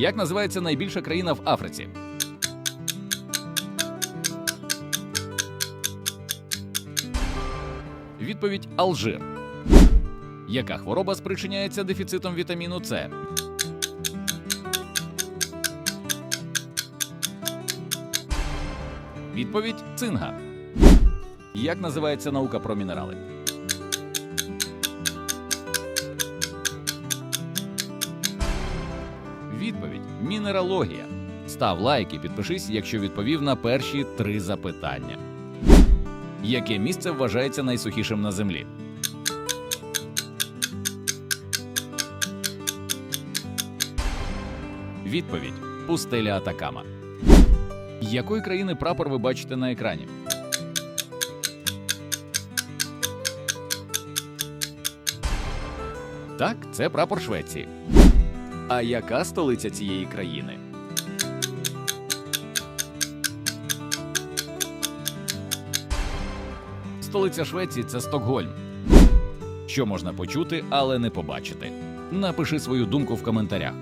Як називається найбільша країна в Африці? Відповідь Алжир. Яка хвороба спричиняється дефіцитом вітаміну С? Відповідь цинга. Як називається наука про мінерали? Відповідь мінералогія. Став лайк і підпишись, якщо відповів на перші три запитання. Яке місце вважається найсухішим на землі? Відповідь пустеля Атакама. Якої країни прапор ви бачите на екрані? Так, це прапор Швеції. А яка столиця цієї країни? Столиця Швеції це Стокгольм. Що можна почути, але не побачити? Напиши свою думку в коментарях.